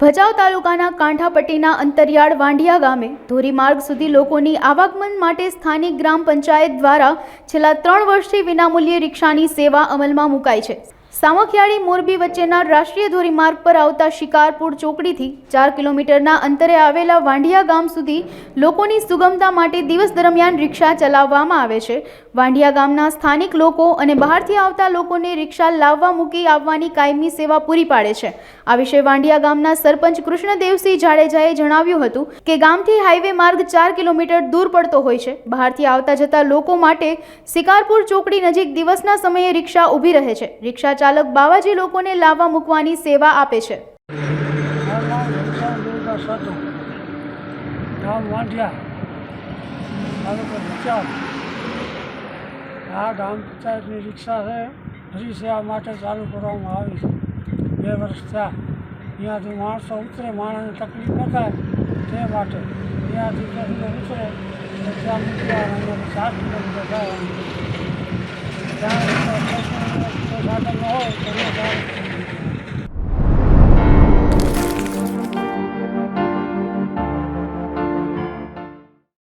ભચાઉ તાલુકાના કાંઠાપટ્ટીના અંતરિયાળ વાંઢિયા ગામે ધોરીમાર્ગ સુધી લોકોની આવાગમન માટે સ્થાનિક ગ્રામ પંચાયત દ્વારા છેલ્લા ત્રણ વર્ષથી વિનામૂલ્યે રિક્ષાની સેવા અમલમાં મુકાઈ છે. સામખિયાળી મોરબી વચ્ચેના રાષ્ટ્રીય ધોરીમાર્ગ પર આવતા શિકારપુર ચોકડીથી ચાર કિલોમીટરના અંતરે આવેલા વાંઢિયા ગામ સુધી લોકોની સુગમતા માટે દિવસ દરમિયાન રિક્ષા ચલાવવામાં આવે છે. વાંઢિયા ગામના સ્થાનિક લોકો અને બહારથી આવતા લોકોને રિક્ષા લાવવા મૂકી આવવાની કાયમી સેવા પૂરી પાડે છે. આ વિશે વાંઢિયા ગામના સરપંચ કૃષ્ણદેવસિંહ જાડેજાએ જણાવ્યું હતું કે ગામથી હાઈવે માર્ગ ચાર કિલોમીટર દૂર પડતો હોય છે. બહારથી આવતા જતા લોકો માટે શિકારપુર ચોકડી નજીક દિવસના સમયે રિક્ષા ઊભી રહે છે. રિક્ષા ચાલક બાવાજી લોકોને લાવવા મૂકવાની સેવા આપે છે. આ ગામ પંચાયતની રિક્ષા છે. ફ્રી સેવા માટે ચાલુ કરવામાં આવી છે. બે વર્ષ થયા. અહીંયાથી માણસો ઉતરે, માણસને તકલીફ ન થાય તે માટે અહીંયાથી ઉતરે. ત્યાં મૂકી આવવાનું ચાર કિલોમીટર જાય and